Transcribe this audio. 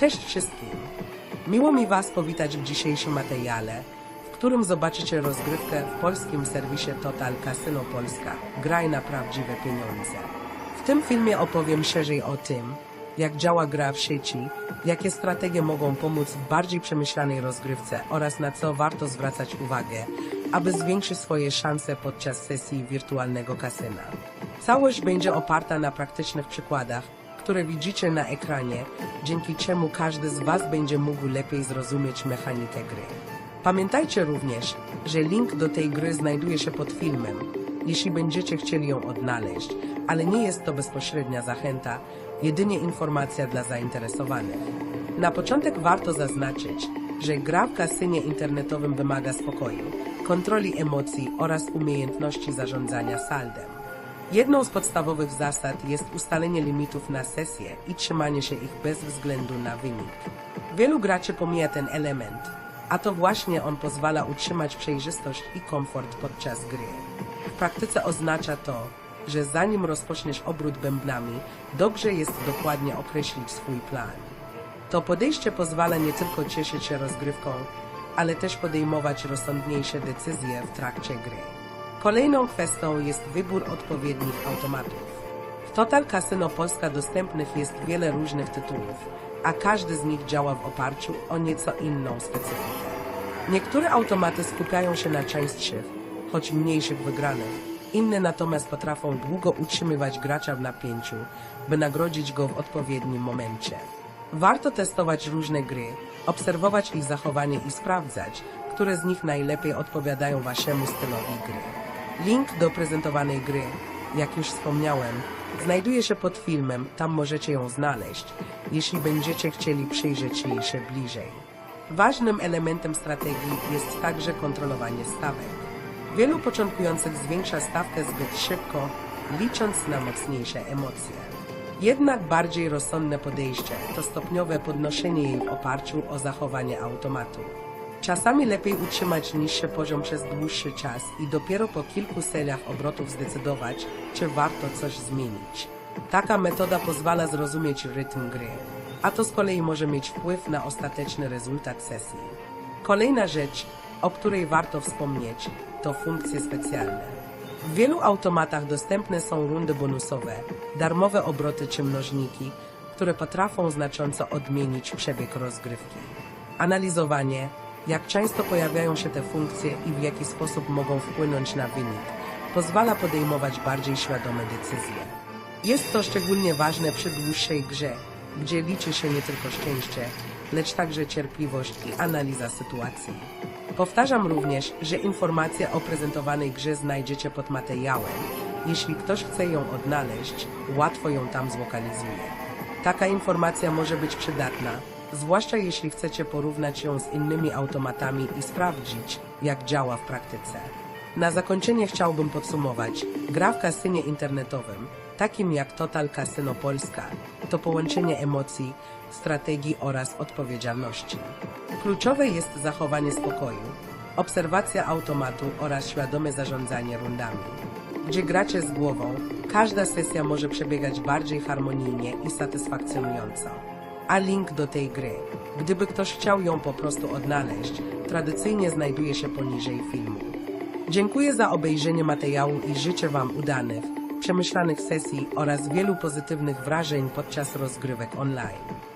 Cześć wszystkim! Miło mi Was powitać w dzisiejszym materiale, w którym zobaczycie rozgrywkę w polskim serwisie Total Casino Polska. Graj na prawdziwe pieniądze. W tym filmie opowiem szerzej o tym, jak działa gra w sieci, jakie strategie mogą pomóc w bardziej przemyślanej rozgrywce oraz na co warto zwracać uwagę, aby zwiększyć swoje szanse podczas sesji wirtualnego kasyna. Całość będzie oparta na praktycznych przykładach, które widzicie na ekranie, dzięki czemu każdy z Was będzie mógł lepiej zrozumieć mechanikę gry. Pamiętajcie również, że link do tej gry znajduje się pod filmem, jeśli będziecie chcieli ją odnaleźć, ale nie jest to bezpośrednia zachęta, jedynie informacja dla zainteresowanych. Na początek warto zaznaczyć, że gra w kasynie internetowym wymaga spokoju, kontroli emocji oraz umiejętności zarządzania saldem. Jedną z podstawowych zasad jest ustalenie limitów na sesję i trzymanie się ich bez względu na wynik. Wielu graczy pomija ten element, a to właśnie on pozwala utrzymać przejrzystość i komfort podczas gry. W praktyce oznacza to, że zanim rozpoczniesz obrót bębnami, dobrze jest dokładnie określić swój plan. To podejście pozwala nie tylko cieszyć się rozgrywką, ale też podejmować rozsądniejsze decyzje w trakcie gry. Kolejną kwestią jest wybór odpowiednich automatów. W Total Casino Polska dostępnych jest wiele różnych tytułów, a każdy z nich działa w oparciu o nieco inną specyfikę. Niektóre automaty skupiają się na częstszych, choć mniejszych wygranych, inne natomiast potrafią długo utrzymywać gracza w napięciu, by nagrodzić go w odpowiednim momencie. Warto testować różne gry, obserwować ich zachowanie i sprawdzać, które z nich najlepiej odpowiadają waszemu stylowi gry. Link do prezentowanej gry, jak już wspomniałem, znajduje się pod filmem, tam możecie ją znaleźć, jeśli będziecie chcieli przyjrzeć jej się bliżej. Ważnym elementem strategii jest także kontrolowanie stawek. Wielu początkujących zwiększa stawkę zbyt szybko, licząc na mocniejsze emocje. Jednak bardziej rozsądne podejście to stopniowe podnoszenie jej w oparciu o zachowanie automatu. Czasami lepiej utrzymać niższy poziom przez dłuższy czas i dopiero po kilku seriach obrotów zdecydować, czy warto coś zmienić. Taka metoda pozwala zrozumieć rytm gry, a to z kolei może mieć wpływ na ostateczny rezultat sesji. Kolejna rzecz, o której warto wspomnieć, to funkcje specjalne. W wielu automatach dostępne są rundy bonusowe, darmowe obroty czy mnożniki, które potrafią znacząco odmienić przebieg rozgrywki. Analizowanie, jak często pojawiają się te funkcje i w jaki sposób mogą wpłynąć na wynik, pozwala podejmować bardziej świadome decyzje. Jest to szczególnie ważne przy dłuższej grze, gdzie liczy się nie tylko szczęście, lecz także cierpliwość i analiza sytuacji. Powtarzam również, że informacje o prezentowanej grze znajdziecie pod materiałem. Jeśli ktoś chce ją odnaleźć, łatwo ją tam zlokalizuje. Taka informacja może być przydatna, zwłaszcza jeśli chcecie porównać ją z innymi automatami i sprawdzić, jak działa w praktyce. Na zakończenie chciałbym podsumować. Gra w kasynie internetowym, takim jak Total Casino Polska, to połączenie emocji, strategii oraz odpowiedzialności. Kluczowe jest zachowanie spokoju, obserwacja automatu oraz świadome zarządzanie rundami. Gdzie gracie z głową, każda sesja może przebiegać bardziej harmonijnie i satysfakcjonująco. A link do tej gry, gdyby ktoś chciał ją po prostu odnaleźć, tradycyjnie znajduje się poniżej filmu. Dziękuję za obejrzenie materiału i życzę Wam udanych, przemyślanych sesji oraz wielu pozytywnych wrażeń podczas rozgrywek online.